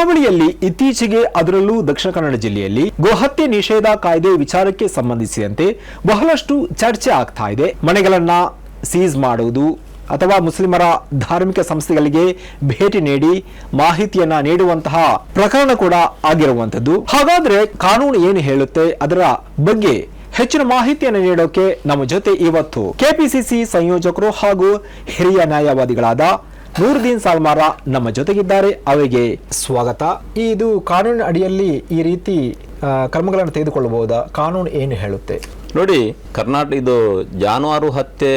ಕರಾವಳಿಯಲ್ಲಿ ಇತ್ತೀಚೆಗೆ ಅದರಲ್ಲೂ ದಕ್ಷಿಣ ಕನ್ನಡ ಜಿಲ್ಲೆಯಲ್ಲಿ ಗೋಹತ್ಯೆ ನಿಷೇಧ ಕಾಯ್ದೆ ವಿಚಾರಕ್ಕೆ ಸಂಬಂಧಿಸಿದಂತೆ ಬಹಳಷ್ಟು ಚರ್ಚೆ ಆಗ್ತಾ ಇದೆ. ಮನೆಗಳನ್ನ ಸೀಸ್ ಮಾಡುವುದು ಅಥವಾ ಮುಸ್ಲಿಮರ ಧಾರ್ಮಿಕ ಸಂಸ್ಥೆಗಳಿಗೆ ಭೇಟಿ ನೀಡಿ ಮಾಹಿತಿಯನ್ನ ನೀಡುವಂತಹ ಪ್ರಕರಣ ಕೂಡ ಆಗಿರುವಂತದ್ದು ಹಾಗಾದ್ರೆ ಕಾನೂನು ಏನು ಹೇಳುತ್ತೆ? ಅದರ ಬಗ್ಗೆ ಹೆಚ್ಚಿನ ಮಾಹಿತಿಯನ್ನು ನೀಡೋಕೆ ನಮ್ಮ ಜೊತೆ ಇವತ್ತು ಕೆಪಿಸಿಸಿ ಸಂಯೋಜಕರು ಹಾಗೂ ಹಿರಿಯ ನ್ಯಾಯವಾದಿಗಳಾದ ನೂರುದ್ದೀನ್ ಸಾಲ್ಮಾರ ನಮ್ಮ ಜೊತೆಗಿದ್ದಾರೆ. ಅವರಿಗೆ ಸ್ವಾಗತ. ಇದು ಕಾನೂನಿನ ಅಡಿಯಲ್ಲಿ ಈ ರೀತಿ ಕ್ರಮಗಳನ್ನು ತೆಗೆದುಕೊಳ್ಳಬಹುದಾ? ಕಾನೂನು ಏನು ಹೇಳುತ್ತೆ? ನೋಡಿ, ಕರ್ನಾಟಕ ಇದು ಜಾನುವಾರು ಹತ್ಯೆ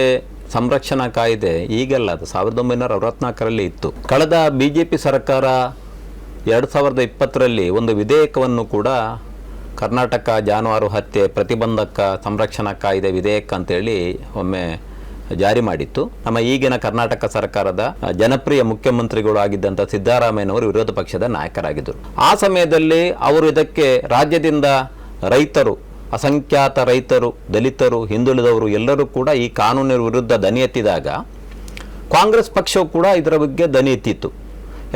ಸಂರಕ್ಷಣಾ ಕಾಯ್ದೆ ಈಗೆಲ್ಲ ಅದು ಸಾವಿರದ ಒಂಬೈನೂರ ಅರವತ್ನಾಲ್ಕರಲ್ಲಿ ಇತ್ತು. ಕಳೆದ ಬಿ ಜೆ ಪಿ ಸರ್ಕಾರ ಎರಡು ಸಾವಿರದ ಇಪ್ಪತ್ತರಲ್ಲಿ ಒಂದು ವಿಧೇಯಕವನ್ನು ಕೂಡ ಕರ್ನಾಟಕ ಜಾನುವಾರು ಹತ್ಯೆ ಪ್ರತಿಬಂಧಕ ಸಂರಕ್ಷಣಾ ಕಾಯ್ದೆ ವಿಧೇಯಕ ಅಂತೇಳಿ ಒಮ್ಮೆ ಜಾರಿ ಮಾಡಿತ್ತು. ನಮ್ಮ ಈಗಿನ ಕರ್ನಾಟಕ ಸರ್ಕಾರದ ಜನಪ್ರಿಯ ಮುಖ್ಯಮಂತ್ರಿಗಳು ಆಗಿದ್ದಂಥ ಸಿದ್ದರಾಮಯ್ಯನವರು ವಿರೋಧ ಪಕ್ಷದ ನಾಯಕರಾಗಿದ್ದರು. ಆ ಸಮಯದಲ್ಲಿ ಅವರು ಇದಕ್ಕೆ ರಾಜ್ಯದಿಂದ ರೈತರು, ಅಸಂಖ್ಯಾತ ರೈತರು, ದಲಿತರು, ಹಿಂದುಳಿದವರು ಎಲ್ಲರೂ ಕೂಡ ಈ ಕಾನೂನಿನ ವಿರುದ್ಧ ದನಿ ಎತ್ತಿದಾಗ ಕಾಂಗ್ರೆಸ್ ಪಕ್ಷವು ಕೂಡ ಇದರ ಬಗ್ಗೆ ದನಿ ಎತ್ತಿತ್ತು.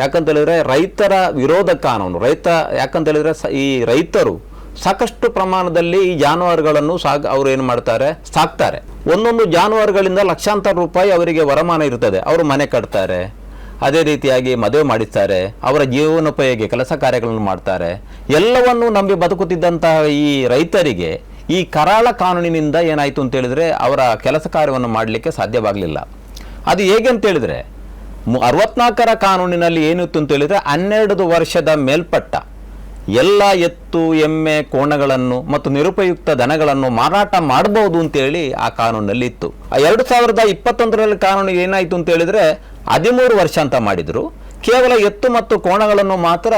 ಯಾಕಂತ ಹೇಳಿದ್ರೆ ರೈತರ ವಿರೋಧ ಕಾನೂನು, ರೈತ ಯಾಕಂತ ಹೇಳಿದ್ರೆ ಈ ರೈತರು ಸಾಕಷ್ಟು ಪ್ರಮಾಣದಲ್ಲಿ ಈ ಜಾನುವಾರುಗಳನ್ನು ಸಾಗ ಅವರು ಏನು ಮಾಡ್ತಾರೆ? ಸಾಕ್ತಾರೆ. ಒಂದೊಂದು ಜಾನುವಾರುಗಳಿಂದ ಲಕ್ಷಾಂತರ ರೂಪಾಯಿ ಅವರಿಗೆ ವರಮಾನ ಇರ್ತದೆ. ಅವರು ಮನೆ ಕಟ್ತಾರೆ. ಅದೇ ರೀತಿಯಾಗಿ ಮದುವೆ ಮಾಡಿಸ್ತಾರೆ. ಅವರ ಜೀವನೋಪಯೋಗಿ ಕೆಲಸ ಕಾರ್ಯಗಳನ್ನು ಮಾಡ್ತಾರೆ. ಎಲ್ಲವನ್ನೂ ನಂಬಿ ಬದುಕುತ್ತಿದ್ದಂತಹ ಈ ರೈತರಿಗೆ ಈ ಕರಾಳ ಕಾನೂನಿನಿಂದ ಏನಾಯಿತು ಅಂತೇಳಿದರೆ ಅವರ ಕೆಲಸ ಕಾರ್ಯವನ್ನು ಮಾಡಲಿಕ್ಕೆ ಸಾಧ್ಯವಾಗಲಿಲ್ಲ. ಅದು ಹೇಗೆ ಅಂತೇಳಿದರೆ ಅರವತ್ನಾಲ್ಕರ ಕಾನೂನಿನಲ್ಲಿ ಏನಿತ್ತು ಅಂತೇಳಿದರೆ ಹನ್ನೆರಡು ವರ್ಷದ ಮೇಲ್ಪಟ್ಟ ಎಲ್ಲ ಎತ್ತು, ಎಮ್ಮೆ, ಕೋಣಗಳನ್ನು ಮತ್ತು ನಿರುಪಯುಕ್ತ ದನಗಳನ್ನು ಮಾರಾಟ ಮಾಡಬಹುದು ಅಂತೇಳಿ ಆ ಕಾನೂನಲ್ಲಿ ಇತ್ತು ಎರಡು ಸಾವಿರದ ಇಪ್ಪತ್ತೊಂದರಲ್ಲಿ ಕಾನೂನು ಏನಾಯಿತು ಅಂತ ಹೇಳಿದ್ರೆ ಹದಿಮೂರು ವರ್ಷ ಅಂತ ಮಾಡಿದ್ರು. ಕೇವಲ ಎತ್ತು ಮತ್ತು ಕೋಣಗಳನ್ನು ಮಾತ್ರ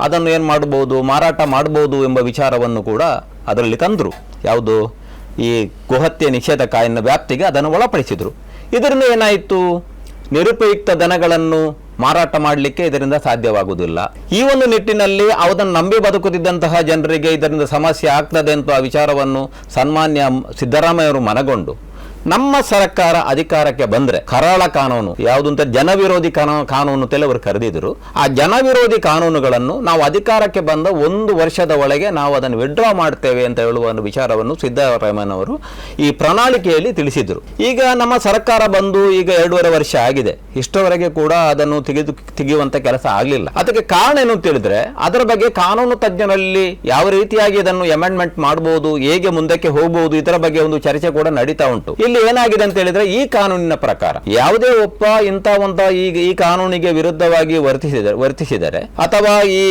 ಅದನ್ನು ಏನು ಮಾಡಬಹುದು, ಮಾರಾಟ ಮಾಡಬಹುದು ಎಂಬ ವಿಚಾರವನ್ನು ಕೂಡ ಅದರಲ್ಲಿ ತಂದರು. ಯಾವುದು? ಈ ಗುಹತ್ಯೆ ನಿಷೇಧ ಕಾಯಿನ ವ್ಯಾಪ್ತಿಗೆ ಅದನ್ನು ಒಳಪಡಿಸಿದರು. ಇದರಿಂದ ಏನಾಯಿತು? ನಿರುಪಯುಕ್ತ ದನಗಳನ್ನು ಮಾರಾಟ ಮಾಡಲಿಕ್ಕೆ ಇದರಿಂದ ಸಾಧ್ಯವಾಗುವುದಿಲ್ಲ. ಈ ಒಂದು ನಿಟ್ಟಿನಲ್ಲಿ ಅದನ್ನು ನಂಬಿ ಬದುಕುತ್ತಿದ್ದಂತಹ ಜನರಿಗೆ ಇದರಿಂದ ಸಮಸ್ಯೆ ಆಗ್ತದೆ ಅಂತ ಆ ವಿಚಾರವನ್ನು ಸನ್ಮಾನ್ಯ ಸಿದ್ದರಾಮಯ್ಯವರು ಮನಗೊಂಡು. ನಮ್ಮ ಸರ್ಕಾರ ಅಧಿಕಾರಕ್ಕೆ ಬಂದ್ರೆ ಕರಾಳ ಕಾನೂನು, ಯಾವುದು ಅಂತ ಜನವಿರೋಧಿ ಕಾನೂನು ಕಾನೂನು ಅವರು ಕರೆದಿದ್ರು. ಆ ಜನವಿರೋಧಿ ಕಾನೂನುಗಳನ್ನು ನಾವು ಅಧಿಕಾರಕ್ಕೆ ಬಂದ ಒಂದು ವರ್ಷದ ಒಳಗೆ ನಾವು ಅದನ್ನು ವಿಡ್ರಾ ಮಾಡ್ತೇವೆ ಅಂತ ಹೇಳುವ ಒಂದು ವಿಚಾರವನ್ನು ಸಿದ್ದರಾಮಯ್ಯನವರು ಈ ಪ್ರಣಾಳಿಕೆಯಲ್ಲಿ ತಿಳಿಸಿದ್ರು. ಈಗ ನಮ್ಮ ಸರ್ಕಾರ ಬಂದು ಈಗ ಎರಡೂವರೆ ವರ್ಷ ಆಗಿದೆ. ಇಷ್ಟವರೆಗೆ ಕೂಡ ಅದನ್ನು ತೆಗೆದು, ತೆಗೆಯುವಂತ ಕೆಲಸ ಆಗಲಿಲ್ಲ. ಅದಕ್ಕೆ ಕಾರಣ ಏನು ಅಂತ ಹೇಳಿದ್ರೆ, ಅದರ ಬಗ್ಗೆ ಕಾನೂನು ತಜ್ಞರಲ್ಲಿ ಯಾವ ರೀತಿಯಾಗಿ ಇದನ್ನು ಅಮೆಂಡ್ಮೆಂಟ್ ಮಾಡಬಹುದು ಹೇಗೆ ಮುಂದಕ್ಕೆ ಹೋಗಬಹುದು ಇದರ ಬಗ್ಗೆ ಒಂದು ಚರ್ಚೆ ಕೂಡ ನಡೀತಾ ಉಂಟು. ಇಲ್ಲಿ ಏನಾಗಿದೆ ಅಂತ ಹೇಳಿದ್ರೆ ಈ ಕಾನೂನಿನ ಪ್ರಕಾರ ಯಾವುದೇ ಒಬ್ಬ ಇಂಥ ಒಂದು ಈಗ ಈ ಕಾನೂನಿಗೆ ವಿರುದ್ಧವಾಗಿ ವರ್ತಿಸಿದರೆ ವರ್ತಿಸಿದರೆ ಅಥವಾ ಈ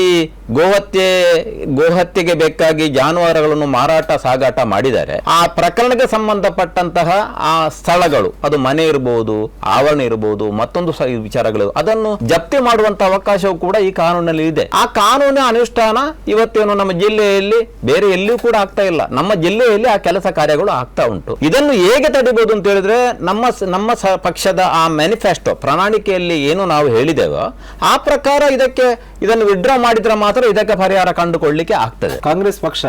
ಗೋಹತ್ಯೆ, ಗೋಹತ್ಯೆಗೆ ಬೇಕಾಗಿ ಜಾನುವಾರುಗಳನ್ನು ಮಾರಾಟ, ಸಾಗಾಟ ಮಾಡಿದರೆ ಆ ಪ್ರಕರಣಕ್ಕೆ ಸಂಬಂಧಪಟ್ಟಂತಹ ಆ ಸ್ಥಳಗಳು, ಅದು ಮನೆ ಇರಬಹುದು ಆವರಣ ಇರಬಹುದು ಮತ್ತೊಂದು ವಿಚಾರಗಳು, ಅದನ್ನು ಜಪ್ತಿ ಮಾಡುವಂತಹ ಅವಕಾಶವು ಕೂಡ ಈ ಕಾನೂನಲ್ಲಿ ಇದೆ. ಆ ಕಾನೂನಿನ ಅನುಷ್ಠಾನ ಇವತ್ತೇನು ನಮ್ಮ ಜಿಲ್ಲೆಯಲ್ಲಿ ಬೇರೆ ಎಲ್ಲಿಯೂ ಕೂಡ ಆಗ್ತಾ ಇಲ್ಲ. ನಮ್ಮ ಜಿಲ್ಲೆಯಲ್ಲಿ ಆ ಕೆಲಸ ಕಾರ್ಯಗಳು ಆಗ್ತಾ ಉಂಟು. ಇದನ್ನು ಹೇಗೆ ತಡಿಬಹುದು ಅಂತ ಹೇಳಿದ್ರೆ ನಮ್ಮ ನಮ್ಮ ಪಕ್ಷದ ಆ ಮ್ಯಾನಿಫೆಸ್ಟೋ ಪ್ರಣಾಳಿಕೆಯಲ್ಲಿ ಏನು ನಾವು ಹೇಳಿದೆವೋ ಆ ಪ್ರಕಾರ ಇದಕ್ಕೆ, ಇದನ್ನು ವಿಡ್ರಾ ಮಾಡಿದ್ರೆ ಮಾತ್ರ ಇದಕ್ಕೆ ಪರಿಹಾರ ಕಂಡುಕೊಳ್ಳಿಕ್ಕೆ ಆಗ್ತದೆ. ಕಾಂಗ್ರೆಸ್ ಪಕ್ಷ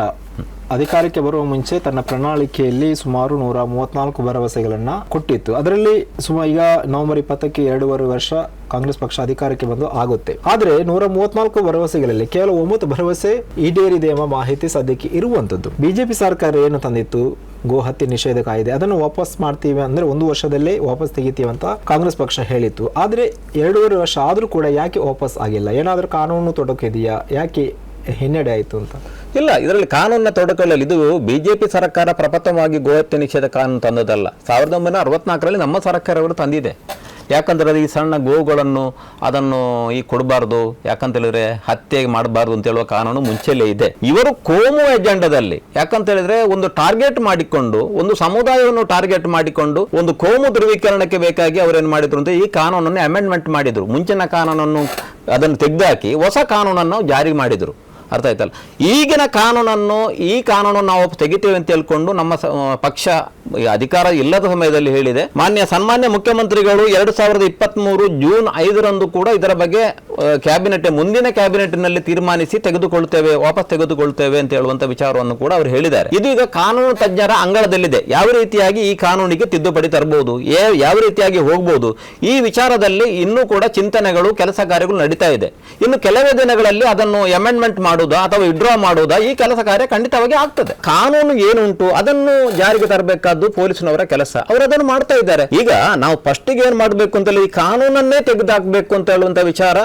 ಅಧಿಕಾರಕ್ಕೆ ಬರುವ ಮುಂಚೆ ತನ್ನ ಪ್ರಣಾಳಿಕೆಯಲ್ಲಿ ಸುಮಾರು ನೂರ ಮೂವತ್ನಾಲ್ಕು ಭರವಸೆಗಳನ್ನ ಕೊಟ್ಟಿತ್ತು. ಅದರಲ್ಲಿ ಸುಮಾರು ಈಗ ನವೆಂಬರ್ ಇಪ್ಪತ್ತಕ್ಕೆ ಎರಡೂವರೆ ವರ್ಷ ಕಾಂಗ್ರೆಸ್ ಪಕ್ಷ ಅಧಿಕಾರಕ್ಕೆ ಬಂದು ಆಗುತ್ತೆ. ಆದ್ರೆ ನೂರ ಮೂವತ್ನಾಲ್ಕು ಭರವಸೆಗಳಲ್ಲಿ ಕೇವಲ ಒಂಬತ್ತು ಭರವಸೆ ಈಡೇರಿದೆ ಎಂಬ ಮಾಹಿತಿ ಸದ್ಯಕ್ಕೆ ಇರುವಂತದ್ದು ಬಿಜೆಪಿ ಸರ್ಕಾರ ಏನು ತಂದಿತ್ತು? ಗೋ ಹತ್ಯೆ ನಿಷೇಧ ಕಾಯ್ದೆ ಅದನ್ನು ವಾಪಸ್ ಮಾಡ್ತೀವಿ ಅಂದ್ರೆ ಒಂದು ವರ್ಷದಲ್ಲೇ ವಾಪಸ್ ತೆಗಿತೀವಿ ಅಂತ ಕಾಂಗ್ರೆಸ್ ಪಕ್ಷ ಹೇಳಿತ್ತು. ಆದ್ರೆ ಎರಡೂವರೆ ವರ್ಷ ಆದರೂ ಕೂಡ ಯಾಕೆ ವಾಪಸ್ ಆಗಿಲ್ಲ? ಏನಾದರೂ ಕಾನೂನು ತೊಡಕಿದೆಯಾ ಯಾಕೆ ಹಿನ್ನಡೆ ಆಯಿತು ಅಂತ? ಇಲ್ಲ, ಇದರಲ್ಲಿ ಕಾನೂನಿನ ತೊಡಕಲ್ಲಿ ಇದು ಬಿಜೆಪಿ ಸರ್ಕಾರ ಪ್ರಪ್ರಥಮವಾಗಿ ಗೋಹತ್ಯೆ ನಿಷೇಧ ಕಾನೂನು ತಂದದಲ್ಲ ಸಾವಿರದ ಒಂಬೈನೂರ ಅರವತ್ನಾಲ್ಕರಲ್ಲಿ ನಮ್ಮ ಸರ್ಕಾರಗಳು ತಂದಿದೆ. ಯಾಕಂದ್ರೆ ಈ ಸಣ್ಣ ಗೋವುಗಳನ್ನು ಅದನ್ನು ಈ ಕೊಡಬಾರ್ದು ಯಾಕಂತ ಹೇಳಿದ್ರೆ ಹತ್ಯೆ ಮಾಡಬಾರ್ದು ಅಂತ ಹೇಳುವ ಕಾನೂನು ಮುಂಚೆಲೇ ಇದೆ. ಇವರು ಕೋಮು ಎಜೆಂಡದಲ್ಲಿ ಯಾಕಂತ ಹೇಳಿದ್ರೆ ಒಂದು ಟಾರ್ಗೆಟ್ ಮಾಡಿಕೊಂಡು, ಒಂದು ಸಮುದಾಯವನ್ನು ಟಾರ್ಗೆಟ್ ಮಾಡಿಕೊಂಡು, ಒಂದು ಕೋಮು ಧ್ರುವೀಕರಣಕ್ಕೆ ಬೇಕಾಗಿ ಅವರೇನು ಮಾಡಿದ್ರು ಅಂತ ಈ ಕಾನೂನನ್ನು ಅಮೆಂಡ್ಮೆಂಟ್ ಮಾಡಿದ್ರು. ಮುಂಚಿನ ಕಾನೂನನ್ನು ಅದನ್ನು ತೆಗೆದುಹಾಕಿ ಹೊಸ ಕಾನೂನನ್ನು ಜಾರಿ ಮಾಡಿದ್ರು. ಅರ್ಥ ಆಯ್ತಲ್ಲ? ಈಗಿನ ಕಾನೂನನ್ನು, ಈ ಕಾನೂನನ್ನು ನಾವು ತೆಗಿತೇವೆ ಅಂತ ಹೇಳ್ಕೊಂಡು ನಮ್ಮ ಪಕ್ಷ ಅಧಿಕಾರ ಇಲ್ಲದ ಸಮಯದಲ್ಲಿ ಹೇಳಿದೆ. ಮಾನ್ಯ ಸನ್ಮಾನ್ಯ ಮುಖ್ಯಮಂತ್ರಿಗಳು ಎರಡು ಸಾವಿರದ ಇಪ್ಪತ್ತ್ ಮೂರು ಜೂನ್ ಐದರಂದು ಕೂಡ ಇದರ ಬಗ್ಗೆ ಕ್ಯಾಬಿನೆಟ್ ಮುಂದಿನ ಕ್ಯಾಬಿನೆಟ್ನಲ್ಲಿ ತೀರ್ಮಾನಿಸಿ ತೆಗೆದುಕೊಳ್ತೇವೆ ವಾಪಸ್ ತೆಗೆದುಕೊಳ್ತೇವೆ ಅಂತ ಹೇಳುವಂತ ವಿಚಾರವನ್ನು ಕೂಡ ಅವರು ಹೇಳಿದ್ದಾರೆ. ಇದು ಈಗ ಕಾನೂನು ತಜ್ಞರ ಅಂಗಳದಲ್ಲಿದೆ. ಯಾವ ರೀತಿಯಾಗಿ ಈ ಕಾನೂನಿಗೆ ತಿದ್ದುಪಡಿ ತರಬಹುದು ಯಾವ ರೀತಿಯಾಗಿ ಹೋಗಬಹುದು ಈ ವಿಚಾರದಲ್ಲಿ ಇನ್ನೂ ಕೂಡ ಚಿಂತನೆಗಳು, ಕೆಲಸ ಕಾರ್ಯಗಳು ನಡೀತಾ ಇದೆ. ಇನ್ನು ಕೆಲವೇ ದಿನಗಳಲ್ಲಿ ಅದನ್ನು ಅಮೆಂಡ್ಮೆಂಟ್ ಮಾಡುವುದಾ ಅಥವಾ ವಿಡ್ರಾ ಮಾಡುವುದಾ ಈ ಕೆಲಸ ಕಾರ್ಯ ಖಂಡಿತವಾಗಿ ಆಗ್ತದೆ. ಕಾನೂನು ಏನುಂಟು ಅದನ್ನು ಜಾರಿಗೆ ತರಬೇಕಾದ್ದು ಪೊಲೀಸ್ನವರ ಕೆಲಸ. ಅವರು ಅದನ್ನು ಮಾಡ್ತಾ ಇದ್ದಾರೆ. ಈಗ ನಾವು ಫಸ್ಟಿಗೆ ಏನ್ ಮಾಡಬೇಕು ಅಂತ ಹೇಳಿ ಈ ಕಾನೂನನ್ನೇ ತೆಗೆದುಹಾಕಬೇಕು ಅಂತ ಹೇಳುವಂತ ವಿಚಾರ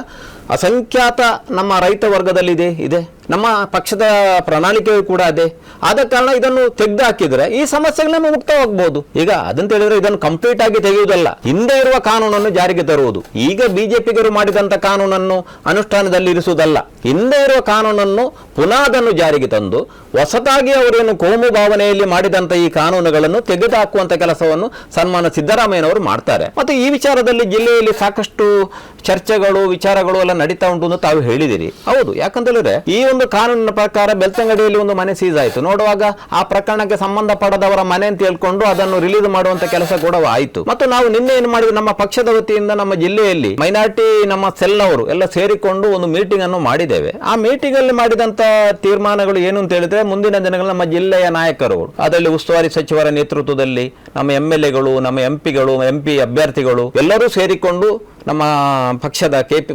ಅಸಂಖ್ಯಾತ ನಮ್ಮ ರೈತ ವರ್ಗದಲ್ಲಿದೆ, ಇದೆ. ನಮ್ಮ ಪಕ್ಷದ ಪ್ರಣಾಳಿಕೆಯು ಕೂಡ ಅದೇ. ಆದ ಕಾರಣ ಇದನ್ನು ತೆಗೆದು ಹಾಕಿದ್ರೆ ಈ ಸಮಸ್ಯೆಗಳನ್ನು ಮುಕ್ತವಾಗಬಹುದು ಈಗ ಅದಂತ ಹೇಳಿದ್ರೆ ಇದನ್ನು ಕಂಪ್ಲೀಟ್ ಆಗಿ ತೆಗೆಯುವುದಲ್ಲ. ಹಿಂದೆ ಇರುವ ಕಾನೂನನ್ನು ಜಾರಿಗೆ ತರುವುದು. ಈಗ ಬಿಜೆಪಿಗರು ಮಾಡಿದಂತ ಕಾನೂನನ್ನು ಅನುಷ್ಠಾನದಲ್ಲಿ ಇರಿಸುವುದಲ್ಲ. ಹಿಂದೆ ಇರುವ ಕಾನೂನನ್ನು ಪುನಃ ಅದನ್ನು ಜಾರಿಗೆ ತಂದು ಹೊಸತಾಗಿ ಅವರೇನು ಕೋಮು ಭಾವನೆಯಲ್ಲಿ ಮಾಡಿದಂತ ಈ ಕಾನೂನುಗಳನ್ನು ತೆಗೆದುಹಾಕುವಂತ ಕೆಲಸವನ್ನು ಸನ್ಮಾನ ಸಿದ್ದರಾಮಯ್ಯನವರು ಮಾಡ್ತಾರೆ. ಮತ್ತು ಈ ವಿಚಾರದಲ್ಲಿ ಜಿಲ್ಲೆಯಲ್ಲಿ ಸಾಕಷ್ಟು ಚರ್ಚೆಗಳು, ವಿಚಾರಗಳು ಎಲ್ಲ ನಡೀತಾ ಉಂಟು ಅಂತ ತಾವು ಹೇಳಿದಿರಿ. ಹೌದು. ಯಾಕಂತ ಹೇಳಿದ್ರೆ ಈ ಒಂದು ಕಾನೂನಿನ ಪ್ರಕಾರ ಬೆಳ್ತಂಗಡಿಯಲ್ಲಿ ಒಂದು ಮನೆ ಸೀಸ್ ಆಯಿತು. ನೋಡುವಾಗ ಆ ಪ್ರಕರಣಕ್ಕೆ ಸಂಬಂಧಪಡದವರ ಮನೆ ಅಂತ ಹೇಳ್ಕೊಂಡು ಅದನ್ನು ರಿಲೀಸ್ ಮಾಡುವಂತ ಕೆಲಸ ಕೂಡ ಆಯಿತು. ಮತ್ತು ನಾವು ನಿನ್ನೆ ಏನು ಮಾಡಿದ್ವಿ? ನಮ್ಮ ಪಕ್ಷದ ವತಿಯಿಂದ ನಮ್ಮ ಜಿಲ್ಲೆಯಲ್ಲಿ ಮೈನಾರಿಟಿ ನಮ್ಮ ಸೆಲ್ ಅವರು ಎಲ್ಲ ಸೇರಿಕೊಂಡು ಒಂದು ಮೀಟಿಂಗ್ ಅನ್ನು ಮಾಡಿದ್ದೇವೆ. ಆ ಮೀಟಿಂಗ್ ಅಲ್ಲಿ ಮಾಡಿದಂತ ತೀರ್ಮಾನಗಳು ಏನು ಅಂತ ಹೇಳಿದ್ರೆ, ಮುಂದಿನ ದಿನಗಳಲ್ಲಿ ನಮ್ಮ ಜಿಲ್ಲೆಯ ನಾಯಕರು ಅದರಲ್ಲಿ ಉಸ್ತುವಾರಿ ಸಚಿವರ ನೇತೃತ್ವದಲ್ಲಿ ನಮ್ಮ ಎಂ ಎಲ್ ಎಗಳು ನಮ್ಮ ಎಂ ಪಿಗಳು ಎಂ ಪಿ ಅಭ್ಯರ್ಥಿಗಳು ಎಲ್ಲರೂ ಸೇರಿಕೊಂಡು ನಮ್ಮ ಪಕ್ಷದ ಕೆ ಪಿ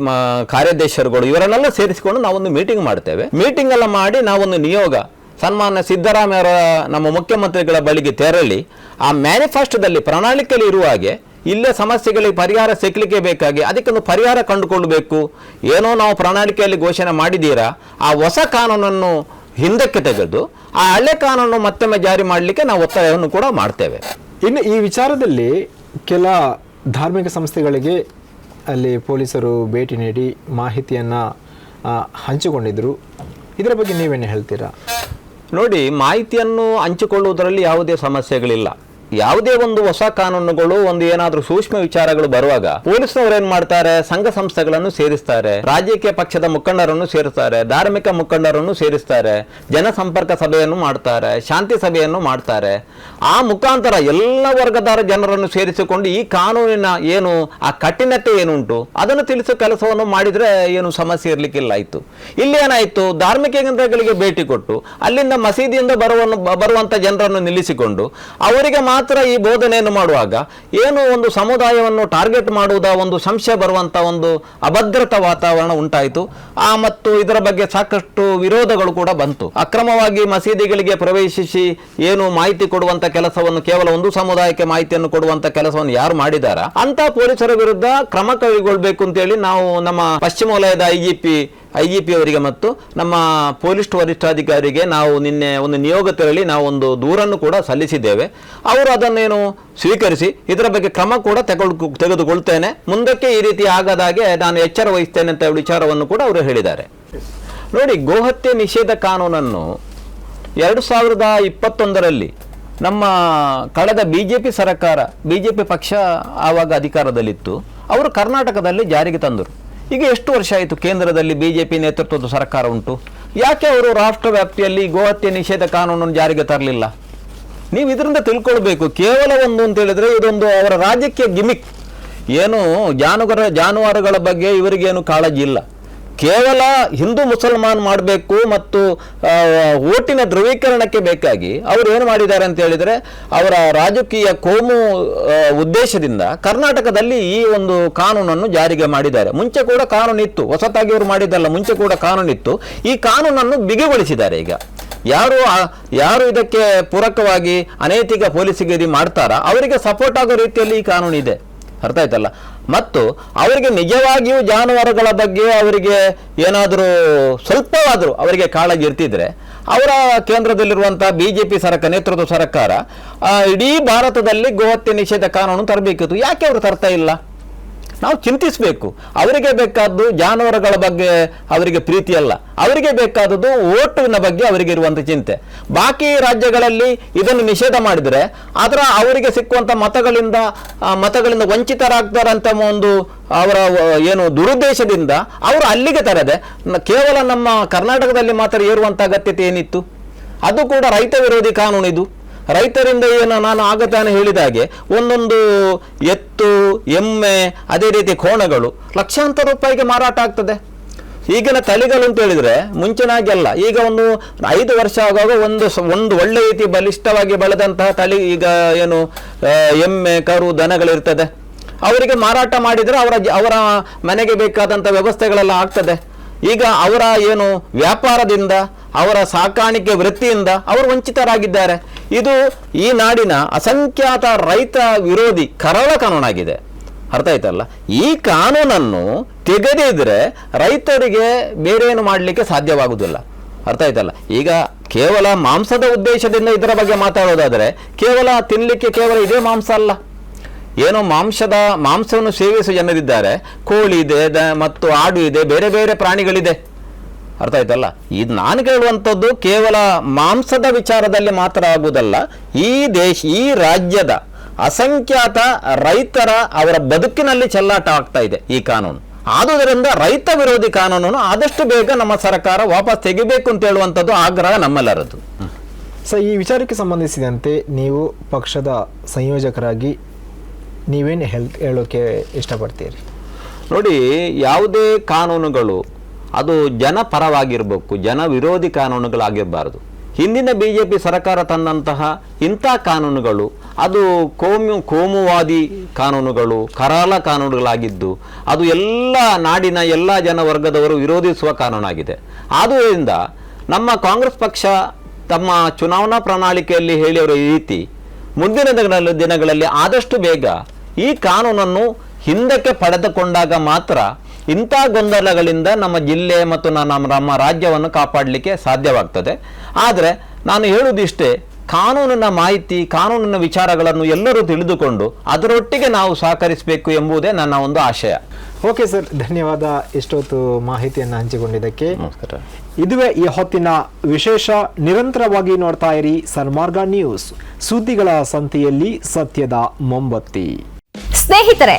ಕಾರ್ಯಾಧ್ಯಕ್ಷರುಗಳು ಇವರನ್ನೆಲ್ಲ ಸೇರಿಸಿಕೊಂಡು ನಾವೊಂದು ಮೀಟಿಂಗ್ ಮಾಡ್ತೇವೆ. ಮೀಟಿಂಗ್ ಎಲ್ಲ ಮಾಡಿ ನಾವೊಂದು ನಿಯೋಗ, ಸನ್ಮಾನ್ಯ ಸಿದ್ದರಾಮಯ್ಯವರ ನಮ್ಮ ಮುಖ್ಯಮಂತ್ರಿಗಳ ಬಳಿಗೆ ತೆರಳಿ, ಆ ಮ್ಯಾನಿಫೆಸ್ಟೋದಲ್ಲಿ ಪ್ರಣಾಳಿಕೆಯಲ್ಲಿ ಇರುವ ಹಾಗೆ ಇಲ್ಲೇ ಸಮಸ್ಯೆಗಳಿಗೆ ಪರಿಹಾರ ಸಿಕ್ಕಲಿಕ್ಕೆ ಬೇಕಾಗಿ ಅದಕ್ಕೊಂದು ಪರಿಹಾರ ಕಂಡುಕೊಳ್ಳಬೇಕು. ಏನೋ ನಾವು ಪ್ರಣಾಳಿಕೆಯಲ್ಲಿ ಘೋಷಣೆ ಮಾಡಿದ್ದೀರಾ? ಆ ಹೊಸ ಕಾನೂನನ್ನು ಹಿಂದಕ್ಕೆ ತೆಗೆದು, ಆ ಹಳೆ ಕಾನೂನು ಮತ್ತೊಮ್ಮೆ ಜಾರಿ ಮಾಡಲಿಕ್ಕೆ ನಾವು ಒತ್ತಾಯವನ್ನು ಕೂಡ ಮಾಡ್ತೇವೆ. ಇನ್ನು ಈ ವಿಚಾರದಲ್ಲಿ ಕೆಲ ಧಾರ್ಮಿಕ ಸಂಸ್ಥೆಗಳಿಗೆ ಅಲ್ಲಿ ಪೊಲೀಸರು ಭೇಟಿ ನೀಡಿ ಮಾಹಿತಿಯನ್ನು ಹಂಚಿಕೊಂಡಿದ್ದರು ಇದರ ಬಗ್ಗೆ ನೀವೇನು ಹೇಳ್ತೀರಾ? ನೋಡಿ, ಮಾಹಿತಿಯನ್ನು ಹಂಚಿಕೊಳ್ಳುವುದರಲ್ಲಿ ಯಾವುದೇ ಸಮಸ್ಯೆಗಳಿಲ್ಲ. ಯಾವುದೇ ಒಂದು ಹೊಸ ಕಾನೂನುಗಳು, ಒಂದು ಏನಾದರೂ ಸೂಕ್ಷ್ಮ ವಿಚಾರಗಳು ಬರುವಾಗ ಪೊಲೀಸ್ನವರು ಏನ್ ಮಾಡ್ತಾರೆ? ಸಂಘ ಸಂಸ್ಥೆಗಳನ್ನು ಸೇರಿಸ್ತಾರೆ. ರಾಜಕೀಯ ಪಕ್ಷದ ಮುಖಂಡರನ್ನು ಸೇರಿಸ್ತಾರೆ. ಧಾರ್ಮಿಕ ಮುಖಂಡರನ್ನು ಸೇರಿಸ್ತಾರೆ. ಜನಸಂಪರ್ಕ ಸಭೆಯನ್ನು ಮಾಡ್ತಾರೆ. ಶಾಂತಿ ಸಭೆಯನ್ನು ಮಾಡ್ತಾರೆ. ಆ ಮುಖಾಂತರ ಎಲ್ಲ ವರ್ಗದ ಜನರನ್ನು ಸೇರಿಸಿಕೊಂಡು ಈ ಕಾನೂನಿನ ಏನು, ಆ ಕಠಿಣತೆ ಏನುಂಟು ಅದನ್ನು ತಿಳಿಸುವ ಕೆಲಸವನ್ನು ಮಾಡಿದ್ರೆ ಏನು ಸಮಸ್ಯೆ ಇರ್ಲಿಕ್ಕಿಲ್ಲ. ಆಯ್ತು. ಇಲ್ಲಿ ಏನಾಯ್ತು? ಧಾರ್ಮಿಕ ಕೇಂದ್ರಗಳಿಗೆ ಭೇಟಿ ಕೊಟ್ಟು, ಅಲ್ಲಿಂದ ಮಸೀದಿಯಿಂದ ಬರುವ ಬರುವಂತ ಜನರನ್ನು ನಿಲ್ಲಿಸಿಕೊಂಡು, ಅವರಿಗೆ ಮಾತ್ರ ಈ ಬೋಧನೆಯನ್ನು ಮಾಡುವಾಗ ಏನು ಒಂದು ಸಮುದಾಯವನ್ನು ಟಾರ್ಗೆಟ್ ಮಾಡುವುದ ಒಂದು ಸಂಶಯ ಬರುವಂತ ಒಂದು ಅಭದ್ರತಾ ವಾತಾವರಣ ಉಂಟಾಯಿತು. ಆ ಮತ್ತು ಇದರ ಬಗ್ಗೆ ಸಾಕಷ್ಟು ವಿರೋಧಗಳು ಕೂಡ ಬಂತು. ಅಕ್ರಮವಾಗಿ ಮಸೀದಿಗಳಿಗೆ ಪ್ರವೇಶಿಸಿ ಏನು ಮಾಹಿತಿ ಕೊಡುವಂತ ಕೆಲಸವನ್ನು ಕೇವಲ ಒಂದು ಸಮುದಾಯಕ್ಕೆ ಮಾಹಿತಿಯನ್ನು ಕೊಡುವಂತ ಕೆಲಸವನ್ನು ಯಾರು ಮಾಡಿದಾರ? ಅಂತ ಪೊಲೀಸರ ವಿರುದ್ಧ ಕ್ರಮ ಕೈಗೊಳ್ಬೇಕು ಅಂತೇಳಿ ನಾವು ನಮ್ಮ ಪಶ್ಚಿಮ ವಲಯದ ಐಜಿಪಿ ಐಜಿಪಿ ಅವರಿಗೆ ಮತ್ತು ನಮ್ಮ ಪೊಲೀಸ್ ವರಿಷ್ಠಾಧಿಕಾರಿಗೆ ನಾವು ನಿನ್ನೆ ಒಂದು ನಿಯೋಗ ತೆರಳಿ ನಾವು ಒಂದು ದೂರನ್ನು ಕೂಡ ಸಲ್ಲಿಸಿದ್ದೇವೆ. ಅವರು ಅದನ್ನೇನು ಸ್ವೀಕರಿಸಿ ಇದರ ಬಗ್ಗೆ ಕ್ರಮ ಕೂಡ ತೆಗೆದು ತೆಗೆದುಕೊಳ್ತೇನೆ. ಮುಂದಕ್ಕೆ ಈ ರೀತಿ ಆಗದಾಗೆ ನಾನು ಎಚ್ಚರ ವಹಿಸ್ತೇನೆ ಅಂತ ವಿಚಾರವನ್ನು ಕೂಡ ಅವರು ಹೇಳಿದ್ದಾರೆ. ನೋಡಿ, ಗೋಹತ್ಯೆ ನಿಷೇಧ ಕಾನೂನನ್ನು ಎರಡು ಸಾವಿರದ ಇಪ್ಪತ್ತೊಂದರಲ್ಲಿ ನಮ್ಮ ಕಳೆದ ಬಿ ಜೆ ಪಿ ಸರ್ಕಾರ ಬಿ ಜೆ ಪಿ ಪಕ್ಷ ಆವಾಗ ಅಧಿಕಾರದಲ್ಲಿತ್ತು. ಅವರು ಕರ್ನಾಟಕದಲ್ಲಿ ಜಾರಿಗೆ ತಂದರು. ಈಗ ಎಷ್ಟು ವರ್ಷ ಆಯಿತು ಕೇಂದ್ರದಲ್ಲಿ ಬಿ ಜೆ ಪಿ ನೇತೃತ್ವದ ಸರ್ಕಾರ ಉಂಟು? ಯಾಕೆ ಅವರು ರಾಷ್ಟ್ರ ವ್ಯಾಪ್ತಿಯಲ್ಲಿ ಗೋಹತ್ಯೆ ನಿಷೇಧ ಕಾನೂನನ್ನು ಜಾರಿಗೆ ತರಲಿಲ್ಲ? ನೀವು ಇದರಿಂದ ತಿಳ್ಕೊಳ್ಬೇಕು. ಕೇವಲ ಒಂದು ಅಂತ ಹೇಳಿದ್ರೆ ಇದೊಂದು ಅವರ ರಾಜಕೀಯ ಗಿಮಿಕ್. ಏನು ಜಾನುಗರ ಜಾನುವಾರುಗಳ ಬಗ್ಗೆ ಇವರಿಗೇನು ಕಾಳಜಿ ಇಲ್ಲ. ಕೇವಲ ಹಿಂದೂ ಮುಸಲ್ಮಾನ್ ಮಾಡಬೇಕು ಮತ್ತು ಓಟಿನ ಧ್ರುವೀಕರಣಕ್ಕೆ ಬೇಕಾಗಿ ಅವರು ಏನು ಮಾಡಿದ್ದಾರೆ ಅಂತ ಹೇಳಿದರೆ, ಅವರ ರಾಜಕೀಯ ಕೋಮು ಉದ್ದೇಶದಿಂದ ಕರ್ನಾಟಕದಲ್ಲಿ ಈ ಒಂದು ಕಾನೂನನ್ನು ಜಾರಿಗೆ ಮಾಡಿದ್ದಾರೆ. ಮುಂಚೆ ಕೂಡ ಕಾನೂನಿತ್ತು. ಹೊಸತಾಗಿ ಅವರು ಮಾಡಿದ್ದಲ್ಲ, ಮುಂಚೆ ಕೂಡ ಕಾನೂನಿತ್ತು. ಈ ಕಾನೂನನ್ನು ಬಿಗಿಗೊಳಿಸಿದ್ದಾರೆ ಈಗ. ಯಾರು ಯಾರು ಇದಕ್ಕೆ ಪೂರಕವಾಗಿ ಅನೈತಿಕ ಪೊಲೀಸಿಗಿರಿ ಮಾಡ್ತಾರ? ಅವರಿಗೆ ಸಪೋರ್ಟ್ ಆಗೋ ರೀತಿಯಲ್ಲಿ ಈ ಕಾನೂನು ಇದೆ ಅರ್ಥ ಆಯ್ತಲ್ಲ? ಮತ್ತು ಅವರಿಗೆ ನಿಜವಾಗಿಯೂ ಜಾನುವಾರುಗಳ ಬಗ್ಗೆ ಅವರಿಗೆ ಏನಾದರೂ ಸ್ವಲ್ಪವಾದರೂ ಅವರಿಗೆ ಕಾಳಜಿ ಇರ್ತಿದ್ರೆ ಅವರ ಕೇಂದ್ರದಲ್ಲಿರುವಂತಹ ಪಿ ಸರ್ಕಾರ ನೇತೃತ್ವ ಸರ್ಕಾರ ಇಡೀ ಭಾರತದಲ್ಲಿ ಗೋಹತ್ಯೆ ನಿಷೇಧ ಕಾನೂನು ತರಬೇಕಿತ್ತು. ಯಾಕೆ ಅವರು ತರ್ತಾ ಇಲ್ಲ? ನಾವು ಚಿಂತಿಸಬೇಕು. ಅವರಿಗೆ ಬೇಕಾದ್ದು ಜಾನುವಾರುಗಳ ಬಗ್ಗೆ ಅವರಿಗೆ ಪ್ರೀತಿ ಅಲ್ಲ. ಅವರಿಗೆ ಬೇಕಾದದ್ದು ಓಟಿನ ಬಗ್ಗೆ ಅವರಿಗೆ ಇರುವಂಥ ಚಿಂತೆ. ಬಾಕಿ ರಾಜ್ಯಗಳಲ್ಲಿ ಇದನ್ನು ನಿಷೇಧ ಮಾಡಿದರೆ ಅದರ ಅವರಿಗೆ ಸಿಕ್ಕುವಂಥ ಮತಗಳಿಂದ ಮತಗಳಿಂದ ವಂಚಿತರಾಗ್ತಾರಂತ ಒಂದು ಅವರ ಏನು ದುರುದ್ದೇಶದಿಂದ ಅವರು ಅಲ್ಲಿಗೆ ತರದೆ ಕೇವಲ ನಮ್ಮ ಕರ್ನಾಟಕದಲ್ಲಿ ಮಾತ್ರ ಏರುವಂಥ ಅಗತ್ಯತೆ ಏನಿತ್ತು? ಅದು ಕೂಡ ರೈತ ವಿರೋಧಿ ಕಾನೂನು ಇದು ರೈತರಿಂದ ಏನು ನಾನು ಆಗ ತಾನೇ ಹೇಳಿದ ಹಾಗೆ ಒಂದೊಂದು ಎತ್ತು, ಎಮ್ಮೆ, ಅದೇ ರೀತಿ ಕೋಣಗಳು ಲಕ್ಷಾಂತರ ರೂಪಾಯಿಗೆ ಮಾರಾಟ ಆಗ್ತದೆ. ಈಗಿನ ತಳಿಗಳು ಅಂತ ಹೇಳಿದ್ರೆ ಮುಂಚಿನಾಗೆ ಅಲ್ಲ, ಈಗ ಒಂದು ಐದು ವರ್ಷ ಆಗುವಾಗ ಒಂದು ಒಂದು ಒಳ್ಳೆ ರೀತಿ ಬಲಿಷ್ಠವಾಗಿ ಬೆಳೆದಂತಹ ತಳಿ ಈಗ ಏನು ಎಮ್ಮೆ, ಕರು, ದನಗಳಿರ್ತದೆ. ಅವರಿಗೆ ಮಾರಾಟ ಮಾಡಿದರೆ ಅವರ ಅವರ ಮನೆಗೆ ಬೇಕಾದಂಥ ವ್ಯವಸ್ಥೆಗಳೆಲ್ಲ ಆಗ್ತದೆ. ಈಗ ಅವರ ಏನು ವ್ಯಾಪಾರದಿಂದ, ಅವರ ಸಾಕಾಣಿಕೆ ವೃತ್ತಿಯಿಂದ ಅವರು ವಂಚಿತರಾಗಿದ್ದಾರೆ. ಇದು ಈ ನಾಡಿನ ಅಸಂಖ್ಯಾತ ರೈತ ವಿರೋಧಿ ಕರಾಳ ಕಾನೂನಾಗಿದೆ. ಅರ್ಥ ಆಯ್ತಲ್ಲ? ಈ ಕಾನೂನನ್ನು ತೆಗೆದಿದ್ರೆ ರೈತರಿಗೆ ಬೇರೆ ಏನು ಮಾಡಲಿಕ್ಕೆ ಸಾಧ್ಯವಾಗುವುದಿಲ್ಲ ಅರ್ಥ ಆಯ್ತಲ್ಲ? ಈಗ ಕೇವಲ ಮಾಂಸದ ಉದ್ದೇಶದಿಂದ ಇದರ ಬಗ್ಗೆ ಮಾತಾಡೋದಾದರೆ ಕೇವಲ ತಿನ್ನಲಿಕ್ಕೆ ಕೇವಲ ಇದೇ ಮಾಂಸ ಅಲ್ಲ. ಏನೋ ಮಾಂಸದ, ಮಾಂಸವನ್ನು ಸೇವಿಸುವ ಜನರಿದ್ದಾರೆ. ಕೋಳಿ ಇದೆ ಮತ್ತು ಆಡು ಇದೆ, ಬೇರೆ ಬೇರೆ ಪ್ರಾಣಿಗಳಿದೆ. ಅರ್ಥ ಆಯ್ತಲ್ಲ? ಇದು ನಾನು ಕೇಳುವಂಥದ್ದು ಕೇವಲ ಮಾಂಸದ ವಿಚಾರದಲ್ಲಿ ಮಾತ್ರ ಆಗುವುದಲ್ಲ ಈ ದೇಶ ಈ ರಾಜ್ಯದ ಅಸಂಖ್ಯಾತ ರೈತರ ಅವರ ಬದುಕಿನಲ್ಲಿ ಚೆಲ್ಲಾಟ ಆಗ್ತಾ ಇದೆ ಈ ಕಾನೂನು. ಆದುದರಿಂದ ರೈತ ವಿರೋಧಿ ಕಾನೂನನ್ನು ಆದಷ್ಟು ಬೇಗ ನಮ್ಮ ಸರ್ಕಾರ ವಾಪಸ್ ತೆಗಿಬೇಕು ಅಂತ ಹೇಳುವಂಥದ್ದು ಆಗ್ರಹ ನಮ್ಮೆಲ್ಲರದ್ದು. ಸೊ ಈ ವಿಚಾರಕ್ಕೆ ಸಂಬಂಧಿಸಿದಂತೆ ನೀವು ಪಕ್ಷದ ಸಂಯೋಜಕರಾಗಿ ನೀವೇನು ಹೇಳೋಕೆ ಇಷ್ಟಪಡ್ತೀರಿ? ನೋಡಿ ಯಾವುದೇ ಕಾನೂನುಗಳು ಅದು ಜನ ಪರವಾಗಿರಬೇಕು ಜನ ವಿರೋಧಿ ಕಾನೂನುಗಳಾಗಿರಬಾರದು. ಹಿಂದಿನ ಬಿ ಜೆ ಪಿ ಸರ್ಕಾರ ತಂದಂತಹ ಇಂಥ ಕಾನೂನುಗಳು, ಅದು ಕೋಮು ಕೋಮುವಾದಿ ಕಾನೂನುಗಳು, ಕರಾಲ ಕಾನೂನುಗಳಾಗಿದ್ದು, ಅದು ಎಲ್ಲ ನಾಡಿನ ಎಲ್ಲ ಜನ ವರ್ಗದವರು ವಿರೋಧಿಸುವ ಕಾನೂನಾಗಿದೆ. ಆದುದರಿಂದ ನಮ್ಮ ಕಾಂಗ್ರೆಸ್ ಪಕ್ಷ ತಮ್ಮ ಚುನಾವಣಾ ಪ್ರಣಾಳಿಕೆಯಲ್ಲಿ ಹೇಳಿರುವ ರೀತಿ, ಮುಂದಿನ ದಿನಗಳಲ್ಲಿ ದಿನಗಳಲ್ಲಿ ಆದಷ್ಟು ಬೇಗ ಈ ಕಾನೂನನ್ನು ಹಿಂದಕ್ಕೆ ಪಡೆದುಕೊಂಡಾಗ ಮಾತ್ರ ಇಂಥ ಗೊಂದಲಗಳಿಂದ ನಮ್ಮ ಜಿಲ್ಲೆ ಮತ್ತು ನಮ್ಮ ನಮ್ಮ ರಾಜ್ಯವನ್ನು ಕಾಪಾಡಲಿಕ್ಕೆ ಸಾಧ್ಯವಾಗ್ತದೆ. ಆದರೆ ನಾನು ಹೇಳುವುದಿಷ್ಟೇ ಕಾನೂನಿನ ಮಾಹಿತಿ ಕಾನೂನಿನ ವಿಚಾರಗಳನ್ನು ಎಲ್ಲರೂ ತಿಳಿದುಕೊಂಡು ಅದರೊಟ್ಟಿಗೆ ನಾವು ಸಹಕರಿಸಬೇಕು ಎಂಬುದೇ ನನ್ನ ಒಂದು ಆಶಯ. ಓಕೆ ಸರ್ ಧನ್ಯವಾದ ಇಷ್ಟೊತ್ತು ಮಾಹಿತಿಯನ್ನು ಹಂಚಿಕೊಂಡಿದ್ದಕ್ಕೆ. ನಮಸ್ಕಾರ. ಇದುವೇ ಈ ಹೊತ್ತಿನ ವಿಶೇಷ ನಿರಂತರವಾಗಿ ನೋಡ್ತಾ ಇರಿ ಸನ್ಮಾರ್ಗ ನ್ಯೂಸ್. ಸುದ್ದಿಗಳ ಸಂತೆಯಲ್ಲಿ ಸತ್ಯದ ಮೊಂಬತ್ತಿ. ಸ್ನೇಹಿತರೆ